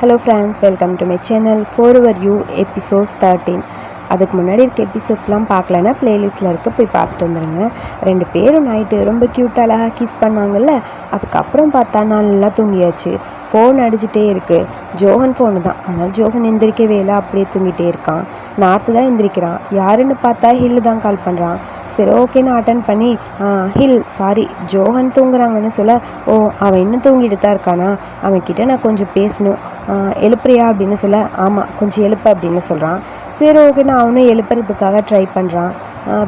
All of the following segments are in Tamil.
Hello friends welcome to my channel forever you episode thirteen அதுக்கு முன்னாடி இருக்க எபிசோட்ஸ்லாம் பார்க்கலன்னா பிளேலிஸ்ட்டில் இருக்க போய் பார்த்துட்டு வந்துடுங்க ரெண்டு பேரும் நைட்டு ரொம்ப க்யூட்டாக அழகாக கிஸ் பண்ணாங்கல்ல அதுக்கப்புறம் பார்த்தா நல்லா தூங்கியாச்சு. ஃபோன் அடிச்சிட்டே இருக்குது ஜோகன் ஃபோனு தான். ஆனால் ஜோகன் எந்திரிக்கவே இல்லை. அப்படியே தூங்கிட்டே இருக்கான். நார்த்து தான் எந்திரிக்கிறான். யாருன்னு பார்த்தா ஹில் தான் கால் பண்ணுறான் சரி ஓகேன்னு அட்டன் பண்ணி ஹில் சாரி ஜோகன் தூங்குறாங்கன்னு சொல்ல ஓ அவன் இன்னும் தூங்கிட்டு தான் இருக்கானா? அவன்கிட்ட நான் கொஞ்சம் பேசணும். எழுப்புறியா அப்படின்னு சொல்ல ஆமாம் கொஞ்சம் எழுப்பு அப்படின்னு சொல்கிறான் சரி ஓகே நான் அவனும் எழுப்புறதுக்காக ட்ரை பண்ணுறான்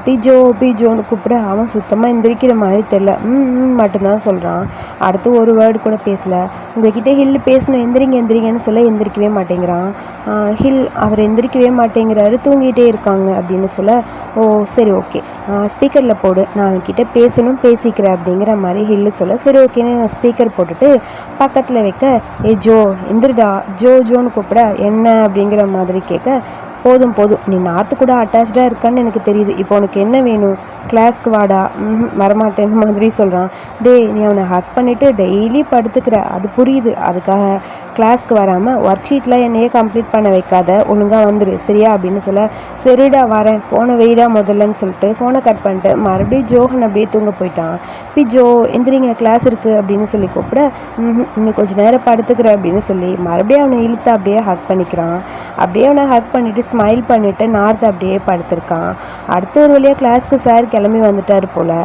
பிஜோ பிஜோன்னு கூப்பிட அவன் சுத்தமாக எந்திரிக்கிற மாதிரி தெரில ம் ம் மட்டும்தான் சொல்கிறான் அடுத்து ஒரு வேர்டு கூட பேசல. உங்ககிட்ட ஹில் பேசணும் எந்திரிங்க எந்திரிங்கன்னு சொல்ல எந்திரிக்கவே மாட்டேங்கிறான். ஹில் அவர் எந்திரிக்கவே மாட்டேங்கிறாரு தூங்கிட்டே இருக்காங்க அப்படின்னு சொல்ல ஓ சரி ஓகே ஸ்பீக்கரில் போடு நான் அவன்கிட்ட பேசணும் பேசிக்கிறேன் அப்படிங்கிற மாதிரி ஹில்லு சொல்ல சரி ஓகேன்னு ஸ்பீக்கர் போட்டுட்டு பக்கத்தில் வைக்க ஏ ஜோ எந்திரிடா ஜோ ஜோன்னு கூப்பிட என்ன அப்படிங்கிற மாதிரி கேட்க போதும் போதும். நீ நார்த்து கூட அட்டாச்சாக இருக்கான்னு எனக்கு தெரியுது. இப்போ உனக்கு என்ன வேணும்? கிளாஸ்க்கு வாடா. ம் வரமாட்டேன்னு மாதிரி சொல்கிறான் டேய் நீ அவனை ஹக் பண்ணிவிட்டு டெய்லி படுத்துக்கிற. அது புரியுது. அதுக்காக கிளாஸ்க்கு வராமல் ஒர்க் ஷீட்டில் என்னையே கம்ப்ளீட் பண்ண வைக்காத. ஒழுங்காக வந்துடு சரியா? அப்படின்னு சொல்ல சரிடா வரேன். போன வெயிடா முதல்லன்னு சொல்லிட்டு ஃபோனை கட் பண்ணிட்டு மறுபடியும் ஜோஹன் அப்படியே தூங்க போயிட்டான். பி ஜோ எந்திரிங்க. கிளாஸ் இருக்குது அப்படின்னு சொல்லி கூப்பிட "ம்ஹும், இன்னும் கொஞ்சம் நேரம் படுத்துக்கிற. அப்படின்னு சொல்லி மறுபடியும் அவனை இழுத்து அப்படியே ஹக் பண்ணிக்கிறான். அப்படியே அவனை ஹக் பண்ணிவிட்டு ஸ்மைல் பண்ணிவிட்டு நார்த் அப்படியே படுத்திருக்கான். அடுத்த ஒரு வழியாக கிளாஸ்க்கு சார் கிளம்பி வந்துட்டார் போல்.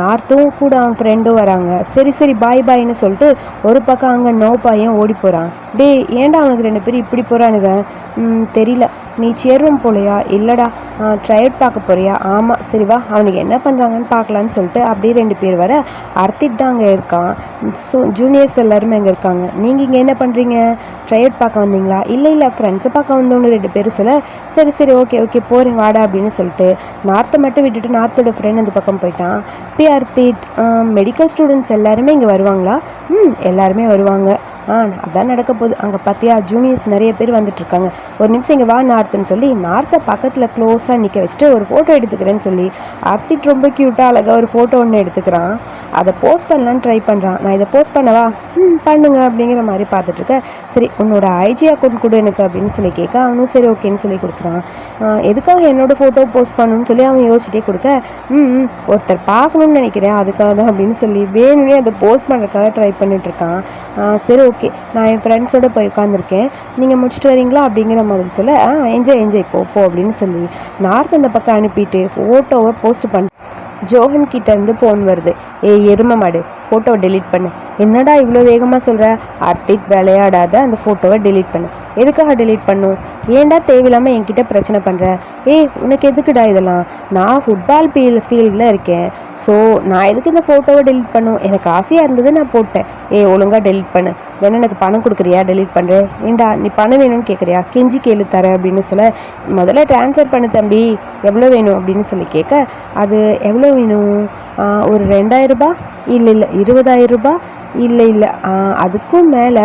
நார்த்தும் கூட அவன் ஃப்ரெண்டும் வராங்க. சரி சரி பாய் பாய்னு சொல்லிட்டு ஒரு பக்கம் அங்கே நோ பையன் ஓடி போகிறான் டேய் ஏன்டா அவனுக்கு ரெண்டு பேரும் இப்படி போகிறானுங்க தெரியல. நீ சேர்வம் போலையா? இல்லைடா ட்ரையட் பார்க்க போறியா? ஆமாம் சரி வா அவனுக்கு என்ன பண்ணுறாங்கன்னு பார்க்கலான்னு சொல்லிட்டு அப்படியே ரெண்டு பேர் வர அர்த்திட் தான் அங்கே இருக்கான். ஸோ ஜூனியர்ஸ் எல்லாருமே அங்கே இருக்காங்க. நீங்கள் இங்கே என்ன பண்ணுறீங்க ட்ரையட் பார்க்க வந்தீங்களா? இல்லை இல்லை ஃப்ரெண்ட்ஸை பார்க்க வந்தோன்னு ரெண்டு பேரும் சொல்ல சரி சரி ஓகே ஓகே போகிறேன் வாடா அப்படின்னு சொல்லிட்டு நார்த்தை மட்டும் விட்டுட்டு நார்த்தோட ஃப்ரெண்ட் அந்த பக்கம் போயிட்டான். பி அர்த்திட் மெடிக்கல் ஸ்டூடெண்ட்ஸ் எல்லாருமே இங்கே வருவாங்களா? ம் எல்லாருமே வருவாங்க. ஆ அதான் நடக்க போகுது. அங்கே பார்த்தியா ஜூனியர்ஸ் நிறைய பேர் வந்துட்டுருக்காங்க. ஒரு நிமிஷம் இங்கே வா நார்த்துன்னு சொல்லி நார்த்தை பக்கத்தில் க்ளோஸாக நிற்க வச்சுட்டு ஒரு ஃபோட்டோ எடுத்துக்கிறேன்னு சொல்லி அர்த்திட் ரொம்ப க்யூட்டாக அழகாக ஒரு ஃபோட்டோ ஒன்று எடுத்துக்கிறான். அதை போஸ்ட் பண்ணலான்னு ட்ரை பண்ணுறான் நான் இதை போஸ்ட் பண்ணவா? ம் பண்ணுங்க அப்படிங்கிற மாதிரி பார்த்துட்ருக்கேன் சரி உன்னோட ஐஜி அக்கௌண்ட் கொடு எனக்கு அப்படின்னு சொல்லி கேட்க அவனும் சரி ஓகேன்னு சொல்லி கொடுக்குறான். எதுக்காக என்னோட ஃபோட்டோ போஸ்ட் பண்ணணும்னு சொல்லி அவன் யோசிச்சிட்டே கொடுக்க? ம் ஒருத்தர் பார்க்கணும்னு நினைக்கிறேன் அதுக்காக தான் அப்படின்னு சொல்லி வேணும்னே அதை போஸ்ட் பண்ணுறதுக்காக ட்ரை பண்ணிட்டுருக்கான். சரி ஓகே நான் என் ஃப்ரெண்ட்ஸோட போய் உட்காந்துருக்கேன் நீங்கள் முடிச்சுட்டு வரீங்களா? அப்படிங்கிற மாதிரி சொல்ல ஆ என்ஜாய் என்ஜாய் போ போ அப்படின்னு சொல்லி நார்த் அந்த பக்கம் அனுப்பிட்டு ஃபோட்டோவை போஸ்ட் பண்ணி ஜோஹன் கிட்ட இருந்து ஃபோன் வருது. ஏய் எரும மாடு ஃபோட்டோவை டெலீட் பண்ணு. என்னடா இவ்வளோ வேகமாக சொல்கிற அர்த்திட் விளையாடாத அந்த ஃபோட்டோவை டெலீட் பண்ணு. எதுக்காக டெலீட் பண்ணும் ஏன்டா தேவையில்லாமல் என்கிட்ட பிரச்சனை பண்ணுற ஏய் உனக்கு எதுக்குடா இதெல்லாம்? நான் ஃபுட்பால் ஃபீல் ஃபீல்டில் இருக்கேன். ஸோ நான் எதுக்கு இந்த ஃபோட்டோவை டெலீட் பண்ணும்? எனக்கு ஆசையாக இருந்தது நான் போட்டேன். ஏய் ஒழுங்காக டெலீட் பண்ணு. வேணா எனக்கு பணம் கொடுக்குறியா? டெலீட் பண்ணுறேன் ஏண்டா நீ பணம் வேணும்னு கேட்குறியா கெஞ்சி கேளு தர அப்படின்னு சொல்ல முதல்ல ட்ரான்ஸ்ஃபர் பண்ணு தம்பி. எவ்வளோ வேணும்? அப்படின்னு சொல்லி கேட்க அது எவ்வளோ வேணும். ஒரு ரெண்டாயிரரூபா இல்லை இல்லை இருபதாயிரம் ரூபாய் இல்லை இல்லை. அதுக்கும் மேலே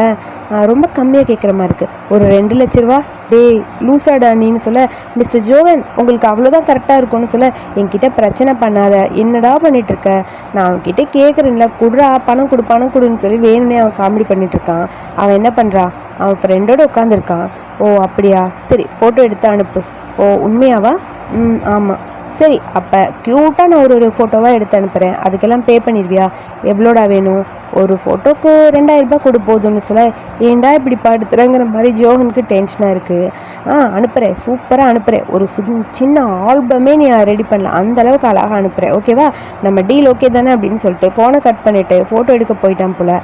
ரொம்ப கம்மியாக கேட்குற மாதிரி இருக்குது ஒரு ரெண்டு லட்ச ரூபா? டேய் லூசாடா நீன்னு சொல்ல. மிஸ்டர் ஜோவன் உங்களுக்கு அவ்வளோதான் கரெக்டாக இருக்கும்னு சொல்ல. என்கிட்ட பிரச்சனை பண்ணாத. என்னடா பண்ணிகிட்ருக்க நான் அவன்கிட்ட கேட்குறேன்ல குடுறா பணம் கொடு பணம் கொடுன்னு சொல்லி வேணும்னே அவன் காமெடி பண்ணிகிட்ருக்கான் அவன் என்ன பண்ணுறா அவன் ஃப்ரெண்டோடு உட்காந்துருக்கான் ஓ அப்படியா? சரி ஃபோட்டோ எடுத்து அனுப்பு. ஓ உண்மையாவா? ம் ஆமாம் சரி அப்போ க்யூட்டாக நான் ஒரு ஒரு ஃபோட்டோவாக எடுத்து அனுப்புகிறேன் அதுக்கெல்லாம் பே பண்ணிடுவியா? எவ்வளோடா வேணும்? ஒரு ஃபோட்டோக்கு ரெண்டாயிரரூபா கொடு போதும்னு சொல்ல ஏன்டா இப்படி படுத்துறேங்கிற மாதிரி ஜோகனுக்கு டென்ஷனாக இருக்குது ஆ அனுப்புகிறேன் சூப்பராக அனுப்புகிறேன் ஒரு சு- சின்ன ஆல்பமே நீ ரெடி பண்ணல அந்த அளவுக்கு அழகாக அனுப்புகிறேன் ஓகேவா நம்ம டீல் ஓகே தானே அப்படின்னு சொல்லிட்டு ஃபோனை கட் பண்ணிவிட்டு ஃபோட்டோ எடுக்க போயிட்டான் போல்.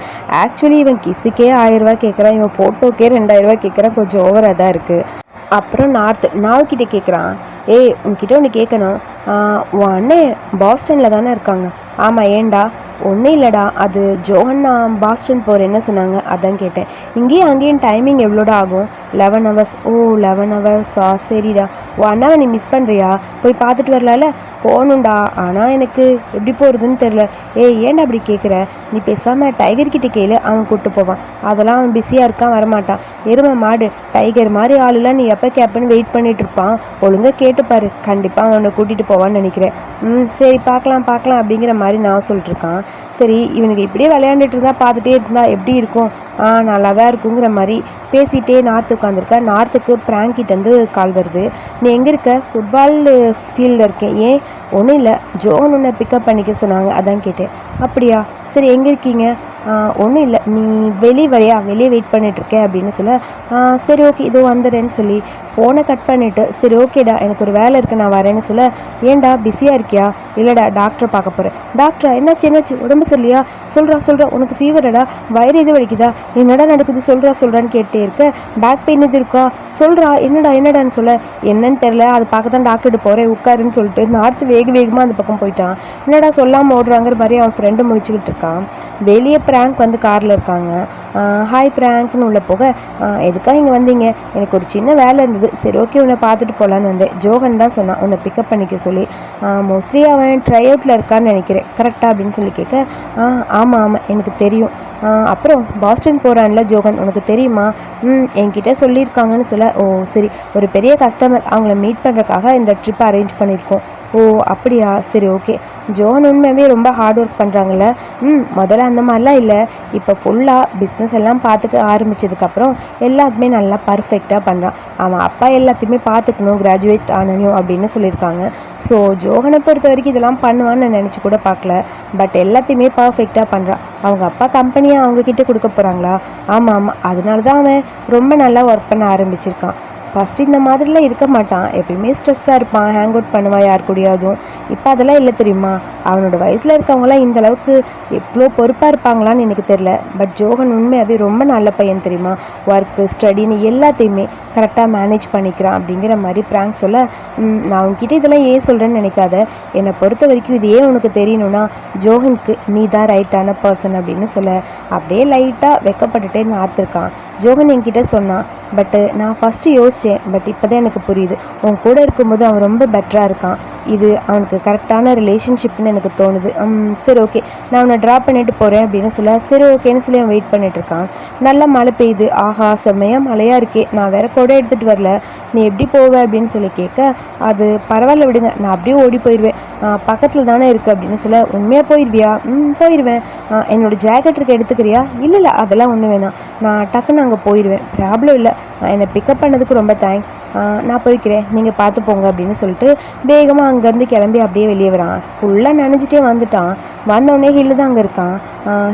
ஆக்சுவலி இவன் கிஸுக்கே ஆயிரம் கேட்குறான் இவன் ஃபோட்டோக்கே ரெண்டாயிரம் கேட்குறான் கொஞ்சம் ஓவராக தான் இருக்குது அப்புறம் நார்த்து நாவ்கிட்ட கேட்குறான் ஏய் உன்கிட்ட ஒன்று கேட்கணும் உன் அண்ணன் பாஸ்டனில் தானே இருக்காங்க. ஆமாம் ஏன்டா? ஒன்றும் இல்லைடா அது ஜோஹன் நான் பாஸ்டன் போகிறேன்னு என்ன சொன்னாங்க? அதான் கேட்டேன். இங்கேயும் அங்கேயும் டைமிங் எவ்வளோடா ஆகும்? லெவன் ஹவர்ஸ் ஓ லெவன் ஹவர்ஸா சரிடா. ஓ அண்ணாவை நீ மிஸ் பண்ணுறியா போய் பார்த்துட்டு வரலாம்ல? போகணும்டா. ஆனால் எனக்கு எப்படி போகிறதுன்னு தெரில ஏய் ஏன்டா அப்படி கேட்குற நீ பேசாமல் டைகர் கிட்டே கேளு. அவன் கூப்பிட்டு போவான். அதெல்லாம் அவன் பிஸியாக இருக்கான் வரமாட்டான். எருமை மாடு டைகர் மாதிரி ஆளுலாம் நீ எப்போ கேப்பேன்னு வெயிட் பண்ணிட்டு இருப்பான். ஒழுங்காக கேட்டுப்பாரு கண்டிப்பாக அவனை கூட்டிகிட்டு போவான்னு நினைக்கிறேன். ம் சரி பார்க்கலாம் பார்க்கலாம் அப்படிங்கிற மாதிரி நான் சொல்லிட்டு இருக்கான். சரி இவனுக்கு இப்படியே விளையாண்டுட்டு இருந்தா பார்த்துட்டே இருந்தா எப்படி இருக்கும்? ஆ நல்லா தான் இருக்குங்கிற மாதிரி பேசிகிட்டே நார்த்து உட்காந்துருக்கேன் நார்த்துக்கு பிராங்கிட்டேருந்து கால் வருது. நீ எங்கே இருக்க? ஃபுட்பால் ஃபீல்டில் இருக்கேன். ஏன்? ஒன்றும் இல்லை. ஜோன் ஒன்று பிக்கப் பண்ணிக்க சொன்னாங்க. அதான் கேட்டேன். அப்படியா? சரி எங்கே இருக்கீங்க? ஒன்றும் இல்லை. நீ வெளியே வரையா? வெளியே வெயிட் பண்ணிகிட்ருக்கேன் அப்படின்னு சொல்ல சரி ஓகே இதோ வந்துடுறேன்னு சொல்லி ஃபோனை கட் பண்ணிவிட்டு சரி ஓகேடா எனக்கு ஒரு வேலை இருக்குது நான் வரேன்னு சொல்ல ஏன்டா பிஸியாக இருக்கியா? இல்லைடா டாக்டரை பார்க்க போகிறேன் டாக்டரா என்னாச்சு என்னாச்சு? உடம்பு சரியில்லையா? சொல்கிறா சொல்கிறா உனக்கு ஃபீவரடா வயிறு எது வலிக்குதா? என்னடா நடக்குது? சொல்கிறா சொல்கிறான்னு கேட்டே இருக்க பேக் பெயின் எது இருக்கா? சொல்கிறா என்னடா என்னடான்னு சொல்ல என்னன்னு தெரில அதை பார்க்க தான் டாக்டர்கிட்ட போகிறேன் உட்காருன்னு சொல்லிட்டு நார்த்து வேக வேகமாக அந்த பக்கம் போயிட்டான். என்னடா சொல்லாமல் ஓடுறாங்கிற மாதிரி அவன் ஃப்ரெண்டு முடிச்சுக்கிட்டு இருக்கான். வெளியே பிராங்க் வந்து காரில் இருக்காங்க. ஹாய் பிராங்க்னு உள்ள போக. எதுக்காக இங்கே வந்தீங்க? எனக்கு ஒரு சின்ன வேலை இருந்தது. சரி ஓகே உன்னை பார்த்துட்டு போகலான்னு வந்தேன். ஜோகன் தான் சொன்னான் உன்னை பிக்கப் பண்ணிக்க சொல்லி. மோஸ்ட்லி அவன் ட்ரை அவுட்டில் இருக்கான்னு நினைக்கிறேன். கரெக்டாக அப்படின்னு சொல்லி கேட்க "ஆ, ஆமாம் ஆமாம் எனக்கு தெரியும். அப்புறம் பாஸ்டன் போகிறான்ல ஜோகன் உனக்கு தெரியுமா? ம் என்கிட்ட சொல்லியிருக்காங்கன்னு சொல்ல. ஓ சரி ஒரு பெரிய கஸ்டமர் அவங்கள மீட் பண்ணுறதுக்காக இந்த ட்ரிப் அரேஞ்ச் பண்ணியிருக்கோம். ஓ அப்படியா? சரி ஓகே. ஜோன் உண்மையாகவே ரொம்ப ஹார்ட் ஒர்க் பண்ணுறாங்கல்ல ம் முதல்ல அந்த மாதிரிலாம் இல்லை. இப்போ ஃபுல்லாக பிஸ்னஸ் எல்லாம் பார்த்துக்க ஆரம்பிச்சதுக்கப்புறம் எல்லாத்துமே நல்லா பர்ஃபெக்டாக பண்ணுறான் அவன் அப்பா எல்லாத்தையுமே பார்த்துக்கணும் கிராஜுவேட் ஆனணும் அப்படின்னு சொல்லியிருக்காங்க. ஸோ ஜோகனை பொறுத்த வரைக்கும் இதெல்லாம் பண்ணுவான்னு நினச்சி கூட பார்க்கல. பட் எல்லாத்தையுமே பர்ஃபெக்டாக பண்ணுறான் அவங்க அப்பா கம்பெனியை அவங்கக்கிட்ட கொடுக்க போகிறாங்களா ஆமாம் ஆமாம் அதனால தான் அவன் ரொம்ப நல்லா ஒர்க் பண்ண ஆரம்பிச்சிருக்கான். ஃபஸ்ட்டு இந்த மாதிரிலாம் இருக்க மாட்டான். எப்பயுமே ஸ்ட்ரெஸ்ஸாக இருப்பான். ஹேங் அவுட் பண்ணுவான் யார் கூடயாவதும். இப்போ அதெல்லாம் இல்லை தெரியுமா? அவனோட வயசில் இருக்கவங்களாம் இந்த அளவுக்கு எவ்வளோ பொறுப்பாக இருப்பாங்களான்னு எனக்கு தெரில பட் ஜோகன் உண்மையாகவே ரொம்ப நல்ல பையன் தெரியுமா? ஒர்க்கு ஸ்டடின்னு எல்லாத்தையுமே கரெக்டாக மேனேஜ் பண்ணிக்கிறான் அப்படிங்கிற மாதிரி ப்ராங்க் சொல்ல நான் உன்கிட்ட இதெல்லாம் ஏன் சொல்கிறேன்னு நினைக்காத. என்னை பொறுத்த வரைக்கும் இது ஏன் உனக்கு தெரியணும்னா ஜோகனுக்கு நீ தான் ரைட்டான பர்சன் அப்படின்னு சொல்ல. அப்படியே லைட்டாக வெக்கப்பட்டுட்டே நார்த்திருக்கான். ஜோகன் என்கிட்ட சொன்னான் பட்டு நான் ஃபஸ்ட்டு நினச்சேன் பட் இப்போ தான் எனக்கு புரியுது. உன் கூட இருக்கும்போது அவன் ரொம்ப பெட்டராக இருக்கான். இது அவனுக்கு கரெக்டான ரிலேஷன்ஷிப்னு எனக்கு தோணுது. ம், சரி ஓகே நான் அவனை ட்ராப் பண்ணிட்டு போகிறேன் அப்படின்னு சொல்ல சரி ஓகேன்னு சொல்லி அவன் வெயிட் பண்ணிட்டுருக்கான் நல்லா மழை பெய்யுது. ஆஹா செம்மையாக மழையாக இருக்கே. நான் வேற கூட எடுத்துகிட்டு வரல. நீ எப்படி போவ அப்படின்னு சொல்லி கேட்க அது பரவாயில்ல விடுங்க. நான் அப்படியே ஓடி போயிடுவேன் பக்கத்தில் தானே இருக்குது அப்படின்னு சொல்ல உண்மையாக போயிடுவியா ம் போயிடுவேன் என்னோடய ஜாக்கெட் இருக்க எடுத்துக்கிறியா? இல்லை இல்லை அதெல்லாம் ஒன்றும் வேணாம். நான் டக்குன்னு அங்கே போயிடுவேன் ப்ராப்ளம் இல்லை. என்னை பிக்கப் பண்ணதுக்கு ரொம்ப தேங்க்ஸ் நான் போய்க்கிறேன். நீங்கள் பார்த்து போங்க அப்படின்னு சொல்லிட்டு வேகமாக அங்கேருந்து கிளம்பி அப்படியே வெளியே வரான். ஃபுல்லாக நினைஞ்சிட்டே வந்துட்டான். வந்தோடனே ஹில்லு தான் அங்கே இருக்கான்.